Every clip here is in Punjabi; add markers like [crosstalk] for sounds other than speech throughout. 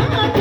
Oh, [laughs]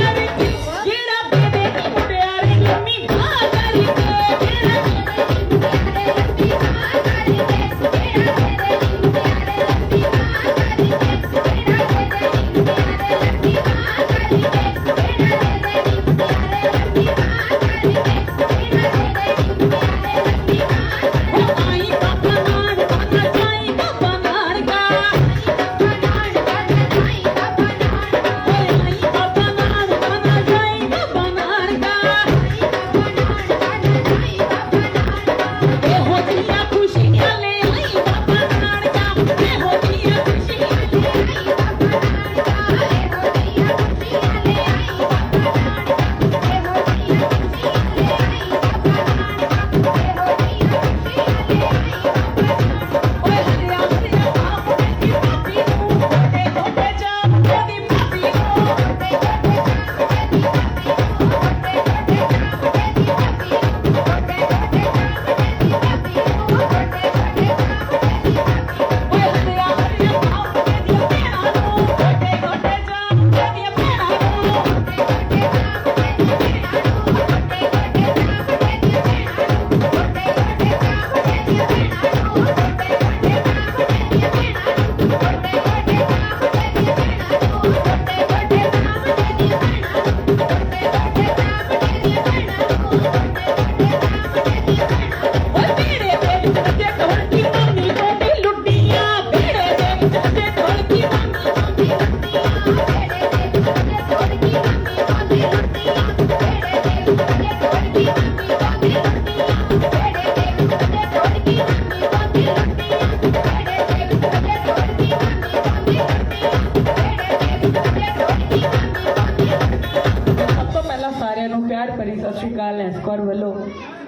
ਸ਼੍ਰੀ ਵੱਲੋਂ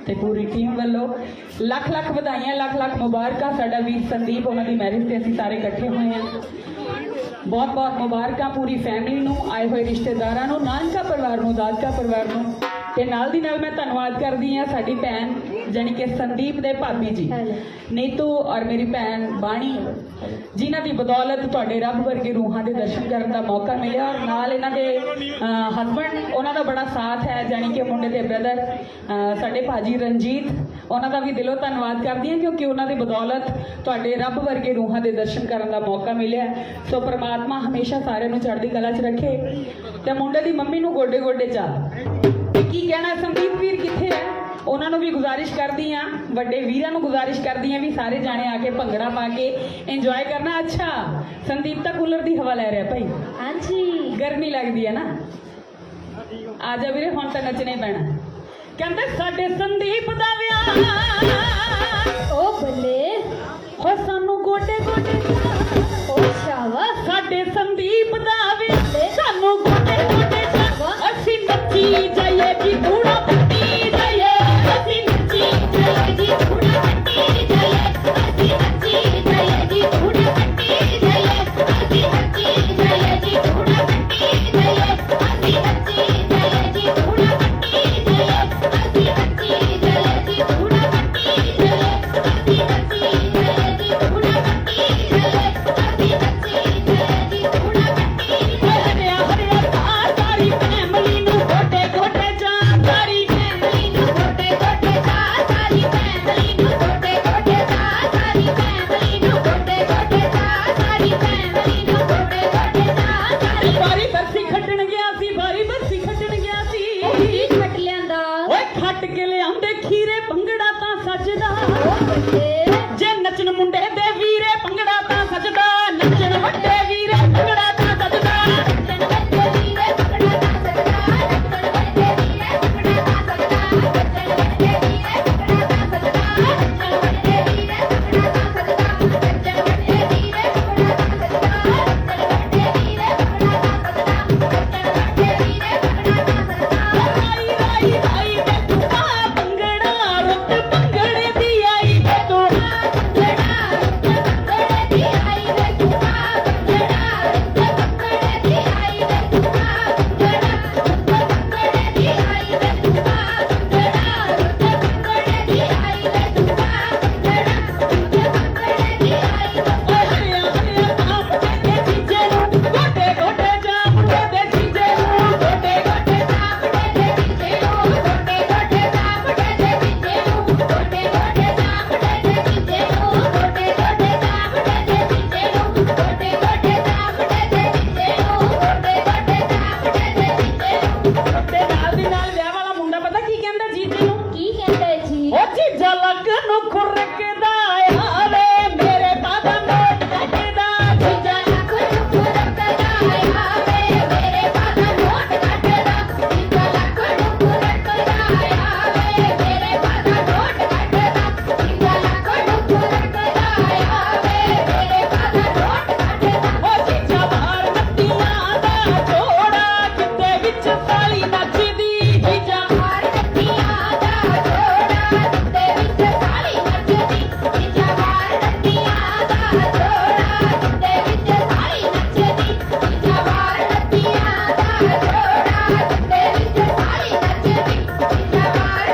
ਤੇ ਪੂਰੀ ਟੀਮ ਵੱਲੋਂ ਲੱਖ ਲੱਖ ਵਧਾਈਆਂ, ਲੱਖ ਲੱਖ ਮੁਬਾਰਕਾਂ। ਸਾਡਾ ਵੀਰ ਸੰਦੀਪ, ਉਹਨਾਂ ਦੀ ਮੈਰਿਜ ਤੇ ਅਸੀਂ ਸਾਰੇ ਇਕੱਠੇ ਹੋਏ ਹਾਂ। ਬਹੁਤ ਬਹੁਤ ਮੁਬਾਰਕਾਂ ਪੂਰੀ ਫੈਮਿਲੀ ਨੂੰ, ਆਏ ਹੋਏ ਰਿਸ਼ਤੇਦਾਰਾਂ ਨੂੰ, ਨਾਨਕਾ ਪਰਿਵਾਰ ਨੂੰ, ਦਾਦਕਾ ਪਰਿਵਾਰ ਨੂੰ। ਤੇ ਨਾਲ ਦੀ ਨਾਲ ਮੈਂ ਧੰਨਵਾਦ ਕਰਦੀ ਹਾਂ ਸਾਡੀ ਭੈਣ ਜਾਣੀ ਕਿ ਸੰਦੀਪ ਦੇ ਭਾਬੀ ਜੀ। ਨੀਤੂ ਔਰ ਮੇਰੀ ਭੈਣ ਬਾਣੀ ਜਿਨ੍ਹਾਂ ਦੀ ਬਦੌਲਤ ਤੁਹਾਡੇ ਰੱਬ ਵਰਗੇ ਰੂਹਾਂ ਦੇ ਦਰਸ਼ਨ ਕਰਨ ਦਾ ਮੌਕਾ ਮਿਲਿਆ ਔਰ ਨਾਲ ਇਹਨਾਂ ਦੇ ਹਸਬੰਡ ਉਹਨਾਂ ਦਾ ਬੜਾ ਸਾਥ ਹੈ ਜਾਣੀ ਕਿ ਮੁੰਡੇ ਦੇ ਬ੍ਰਦਰ ਸਾਡੇ ਭਾਜੀ ਰਣਜੀਤ ਉਹਨਾਂ ਦਾ ਵੀ ਦਿਲੋਂ ਧੰਨਵਾਦ ਕਰਦੀ ਹਾਂ ਕਿਉਂਕਿ ਉਹਨਾਂ ਦੀ ਬਦੌਲਤ ਤੁਹਾਡੇ ਰੱਬ ਵਰਗੇ ਰੂਹਾਂ ਦੇ ਦਰਸ਼ਨ ਕਰਨ ਦਾ ਮੌਕਾ ਮਿਲਿਆ ਸੋ ਪ੍ਰਮਾਤਮਾ ਹਮੇਸ਼ਾ ਸਾਰਿਆਂ ਨੂੰ ਚੜ੍ਹਦੀ ਕਲਾ 'ਚ ਰੱਖੇ। ਤੇ ਮੁੰਡੇ ਦੀ ਮੰਮੀ ਨੂੰ ਗੋਡੇ ਗੋਡੇ ਚੱਲ ਤੇ ਕੀ ਕਹਿਣਾ ਸੰਦੀਪ ਵੀਰ ਕਿੱਥੇ ਹੈ ਉਹਨਾਂ ਨੂੰ ਵੀ ਗੁਜ਼ਾਰਿਸ਼ ਕਰਦੀ ਆ ਵੱਡੇ ਵੀਰਾਂ ਨੂੰ ਗੁਜ਼ਾਰਿਸ਼ ਕਰਦੀ ਆ ਵੀ ਸਾਰੇ ਜਾਣੇ ਆ ਕੇ ਭੰਗੜਾ ਪਾ ਕੇ ਇੰਜੋਏ ਕਰਨਾ। ਅੱਛਾ ਸੰਦੀਪ ਤਾਂ ਕੂਲਰ ਦੀ ਹਵਾ ਲੈ ਰਿਹਾ ਭਾਈ। ਹਾਂਜੀ। ਗਰਮੀ ਲੱਗਦੀ ਹੈ ਨਾ। ਆ ਜਾ ਵੀਰੇ ਹੁਣ ਤਾਂ ਨੱਚਣਾ ਹੀ ਪੈਣਾ। ਕਹਿੰਦੇ ਸਾਡੇ ਸੰਦੀਪ ਦਾ ਵਿਆਹ। ਓ ਬੱਲੇ। ਹੋ ਸਾਨੂੰ ਗੋਡੇ ਗੋਡੇ ਬਾਰੀ ਬਰਸੀ ਕੇ ਲਿਆਉਂਦੇ ਖੀਰੇ